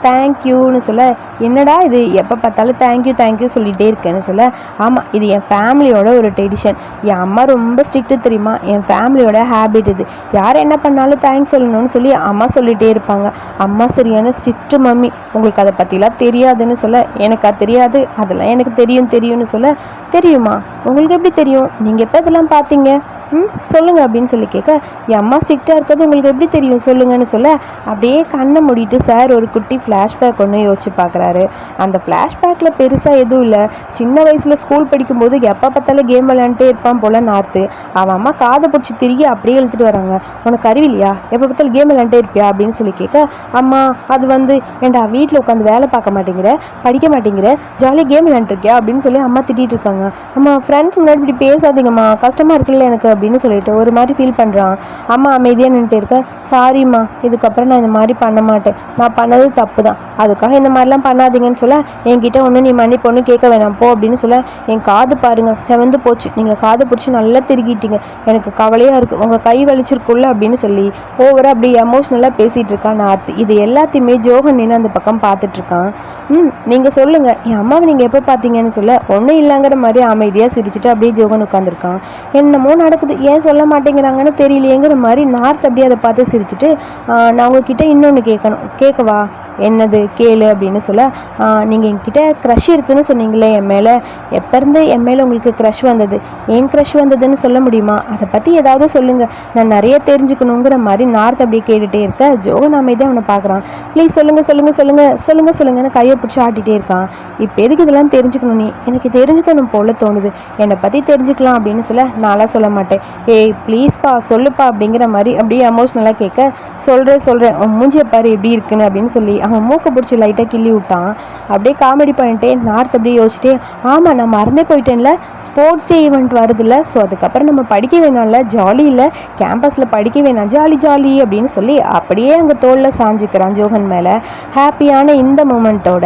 தேங்க்யூன்னு சொல்ல என்னடா இது? எப்போ பார்த்தாலும் தேங்க்யூ தேங்க்யூ சொல்லிகிட்டே இருக்கேன்னு சொல்ல ஆமாம் இது என் ஃபேமிலியோட ஒரு ட்ரெடிஷன் என் அம்மா ரொம்ப ஸ்ட்ரிக்ட்டு தெரியுமா? என் ஃபேமிலியோட ஹேபிட் இது. யார் என்ன பண்ணாலும் தேங்க்ஸ் சொல்லணும்னு சொல்லி அம்மா சொல்லிகிட்டே இருப்பாங்க. அம்மா சரியான ஸ்ட்ரிக்ட்டு மம்மி உங்களுக்கு அதை பற்றிலாம் தெரியாதுன்னு சொல்ல எனக்கு அது தெரியாது? அதெல்லாம் எனக்கு தெரியும் தெரியும்னு சொல்ல தெரியுமா? உங்களுக்கு எப்படி தெரியும்? நீங்கள் எப்போ இதெல்லாம் பார்த்தீங்க? ம் சொல்லுங்க அப்படின்னு சொல்லி கேட்க என் அம்மா ஸ்ட்ரிக்டாக இருக்கிறது உங்களுக்கு எப்படி தெரியும்? சொல்லுங்கன்னு சொல்ல அப்படியே கண்ணை மூடிட்டு சார் ஒரு குட்டி ஃப்ளாஷ்பேக் ஒன்று யோசிச்சு பார்க்குறாரு அந்த ஃப்ளாஷ்பேக்கில் பெருசாக எதுவும் இல்லை. சின்ன வயசில் ஸ்கூல் படிக்கும்போது எப்போ பார்த்தாலும் கேம் விளையாண்டுட்டே இருப்பான் போல நார்த்து. அவன் அம்மா காதை பிடிச்சி திருகி அப்படியே இழுத்துட்டு வராங்க. உனக்கு அறிவில்லையா எப்போ பார்த்தாலும் கேம் விளையாண்டே இருப்பியா? அப்படின்னு சொல்லி கேட்க அம்மா அது வந்து ஏண்டா வீட்டில் உட்காந்து வேலை பார்க்க மாட்டேங்கிற? படிக்க மாட்டேங்கிற? ஜாலியாக கேம் விளையாண்டுருக்கியா அப்படின்னு சொல்லி அம்மா திட்டிகிட்டு இருக்காங்க. அம்மா ஃப்ரெண்ட்ஸ் முன்னாடி இப்படி பேசாதீங்கம்மா. கஷ்டமாக இருக்குல்ல எனக்கு. அப்படின்னு சொல்லிட்டு ஒரு மாதிரி ஃபீல் பண்ணுறான் அம்மா அமைதியாக நின்றுட்டு இருக்க. சாரிம்மா இதுக்கப்புறம் நான் இந்த மாதிரி பண்ண மாட்டேன். நான் பண்ணது தப்பு தான். அதுக்காக இந்த மாதிரிலாம் பண்ணாதீங்கன்னு சொல்ல என்கிட்ட ஒன்றும் நீ மன்னிப்பு ஒன்றும் கேட்க வேணாம். போ அப்படின்னு சொல்ல என் காது பாருங்கள் செவந்து போச்சு. நீங்கள் காது பிடிச்சி நல்லா திருகிட்டீங்க. எனக்கு கவலையாக இருக்குது உங்கள் கை வலிச்சிருக்குள்ள அப்படின்னு சொல்லி ஓவராக அப்படி எமோஷ்னலாக பேசிகிட்டு இருக்கான் நார்த் இது எல்லாத்தையுமே ஜோகன் நின்று அந்த பக்கம் பார்த்துட்ருக்கான் ம் நீங்கள் சொல்லுங்கள் என் அம்மாவை நீங்கள் எப்போ பார்த்தீங்கன்னு சொல்ல ஒன்றும் இல்லைங்கிற மாதிரி அமைதியாக சிரிச்சுட்டு அப்படியே ஜோகன் உட்காந்துருக்கான் என்னமோ நடக்குது. ஏன் சொல்ல மாட்டேங்கிறாங்கன்னு தெரியலையேங்கிற மாதிரி நார்த் அப்படியே அதை பார்த்து சிரிச்சுட்டு நான் உங்ககிட்ட இன்னொன்று கேட்கணும் கேட்கவா? என்னது கேளு அப்படின்னு சொல்ல நீங்கள் என்கிட்ட க்ரஷ் இருக்குன்னு சொன்னீங்களே என் மேலே. எப்போருந்து என் மேலே உங்களுக்கு க்ரஷ் வந்தது? ஏன் க்ரஷ் வந்ததுன்னு சொல்ல முடியுமா? அதை பற்றி ஏதாவது சொல்லுங்கள் நான் நிறைய தெரிஞ்சுக்கணுங்கிற மாதிரி நார்த் அப்படியே கேட்டுகிட்டே இருக்க. ஜோகன் அமைதியாக அவனை பார்க்குறான் ப்ளீஸ் சொல்லுங்கள் சொல்லுங்கள் சொல்லுங்கள் சொல்லுங்கள் சொல்லுங்கன்னு கையை பிடிச்சி ஆட்டிகிட்டே இருக்கான். இப்போ எதுக்கு இதெல்லாம் தெரிஞ்சுக்கணும் நீ? எனக்கு தெரிஞ்சுக்கணும் போல தோணுது. என்னை பற்றி தெரிஞ்சுக்கலாம் அப்படின்னு சொல்ல நான்லாம் சொல்ல மாட்டேன். ஏய் ப்ளீஸ்ப்பா சொல்லுப்பா அப்படிங்கிற மாதிரி அப்படியே எமோஷ்னலாக கேட்க சொல்கிறேன் சொல்கிறேன் மூஞ்சியப்பாரு மூஞ்சியை பாரு எப்படி இருக்குன்னு அப்படின்னு சொல்லி அவன் மூக்கை பிடிச்சி லைட்டாக கிள்ளி விட்டான். அப்படியே காமெடி பண்ணிட்டே நார்த் அப்படியே யோசிச்சுட்டே ஆமாம் நான் மறந்தே போயிட்டேன்ல. ஸ்போர்ட்ஸ் டே ஈவெண்ட் வருதுல்ல ஸோ அதுக்கப்புறம் நம்ம படிக்க வேணாம்ல ஜாலி இல்லை கேம்பஸில் படிக்க வேணாம் ஜாலி ஜாலி அப்படின்னு சொல்லி அப்படியே அங்கே தோளில் சாஞ்சிக்கிறான் ஜோகன் மேலே. ஹாப்பியான இந்த மூமெண்ட்டோட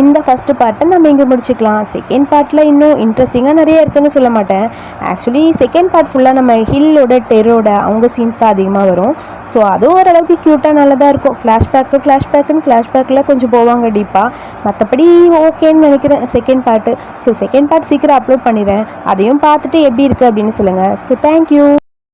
இந்த ஃபஸ்ட்டு பார்ட்டை நம்ம இங்கே முடிச்சுக்கலாம். செகண்ட் பார்ட்டில் இன்னும் இன்ட்ரெஸ்டிங்காக நிறைய இருக்குன்னு சொல்ல மாட்டேன். ஆக்சுவலி செகண்ட் பார்ட் ஃபுல்லாக நம்ம ஹில்லோட டெரோட அவங்க சீன் தான் அதிகமாக வரும். ஸோ அதுவும் ஓரளவுக்கு க்யூட்டாக நல்லதாக இருக்கும். ஃப்ளாஷ்பேக்கு ஃப்ளாஷ்பேக்குன்னு ஃப்ளாஷ்பேக்கில் கொஞ்சம் போவாங்க டீப்பாக மற்றபடி ஓகேன்னு நினைக்கிறேன். Second part so second part சீக்கிரம் அப்லோட் பண்ணிடுறேன். அதையும் பார்த்துட்டு எப்படி இருக்குது அப்படின்னு சொல்லுங்கள் ஸோ தேங்க்யூ